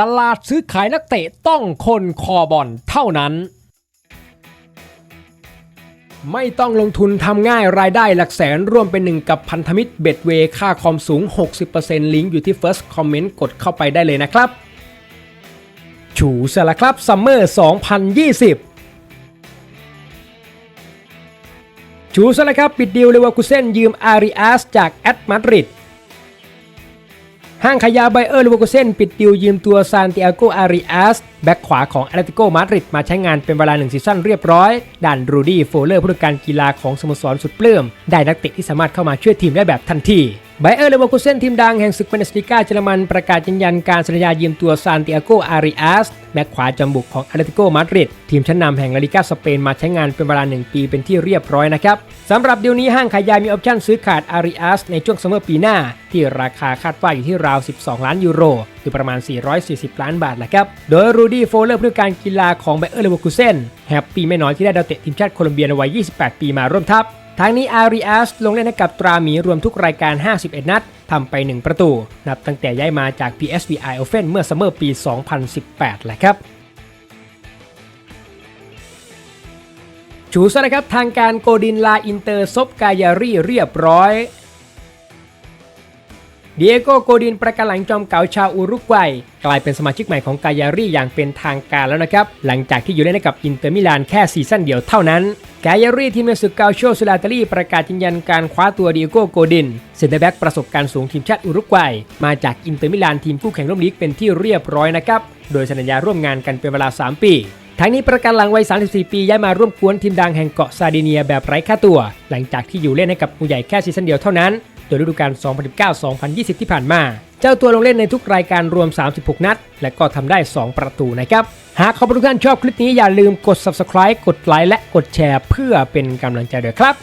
ตลาดซื้อขายนักเตะต้องคนคอบอลเท่านั้น ไม่ต้องลงทุนทำง่ายรายได้หลักแสนร่วมเป็นหนึ่งกับพันธมิตรเบ็ดเวค่าคอมสูง 60%ลิงก์อยู่ที่ First Comment กดเข้าไปได้เลยนะครับฉูสละครับซัมเมอร์2020ชูซะแล้วครับ ปิดดีลเลวอร์คูเซนยืมอาริอัสจากแอตมาดริด ห้างขายยาไบเออร์เลเวอร์คูเซนปิดดีลยืมตัวซานติอาโกอาริอัสแบ็กขวาของแอตเลติโกมาดริดมาใช้งานเป็นเวลาหนึ่งซีซั่นเรียบร้อย ด่านรูดี้โฟเลอร์ผู้จัดการกีฬาของสโมสรสุดเปลื้ม ได้นักเตะที่สามารถเข้ามาช่วยทีมได้แบบทันที ไบเออร์เลเวอร์คูเซนทีมดังแห่งศึกเบนสติก้าเยอรมันประกาศยืนยันการสัญญายืมตัวซานติอาโกอาริอัสแบ็กขวาจำบุกของอตเลติโกมาดริดทีมชั้นนำแห่งลาลิกาสเปนมาใช้งานเป็นเวลา 1 ปีเป็นที่เรียบร้อยนะครับสำหรับเดีลนี้ห้างขายยามีออปชั่นซื้อขาดอาริอัสในช่วงซัมเมอร์ปีหน้า ที่ราคาคาดว่าอยู่ที่ราว 12 ล้านยูโรคือประมาณ 440 ล้านบาทแหละครับ โดยรูดี้โฟเลอร์ผู้การกีฬาของไบเออร์เลเวอร์คูเซนแฮปปี้ไม่น้อยที่ได้ดาวเตะทีมชาติโคลอมเบียในวัย 28 ปีมาร่วมทัพ ทั้งนี้อาริอัสลงเล่นให้กับตราหมีรวมทุกรายการ 51 นัดทำไป 1 ประตู นับตั้งแต่ย้ายมาจาก PSV Eindhoven เมื่อซัมเมอร์ปี 2018แหละครับชูซะนะครับทางการโกดินลาอินเตอร์ซบกายารีเรียบร้อย เดียโกโกดินประกันหลังจอมเก่าชาวอุรุกวัย กลายเป็นสมาชิกใหม่ของกายารีอย่างเป็นทางการแล้วนะครับ หลังจากที่อยู่เล่นกับอินเตอร์มิลานแค่ซีซั่นเดียวเท่านั้น กายารีทีมในศึกเกาโชสุลาตาลีประกาศยืนยันการคว้าตัวเดียโกโกดินเซนเตอร์แบ็กประสบการณ์สูงทีมชาติอุรุกวัย มาจากอินเตอร์มิลานทีมคู่แข่งร่วมลีกเป็นที่เรียบร้อยนะครับโดยสัญญาร่วมงานกันเป็นเวลา 3 ปีทั้งนี้ประกันหลังวัย 34 ปีย้ายมาร่วมกวนทีมดังแห่งเกาะซาดิเนียแบบไร้ค่าตัว หลังจากที่อยู่เล่นให้กับผู้ใหญ่แค่ซีซั่นเดียวเท่านั้น ดยฤดูกาล 2019-2020 ที่ผ่านมา เจ้าตัวลงเล่นในทุกรายการรวม 36 นัด และก็ทำได้ 2 ประตูนะครับ หากขอบทุกท่านชอบคลิปนี้อย่าลืมกด subscribe กดไลค์และกดแชร์ เพื่อเป็นกำลังใจด้วยครับ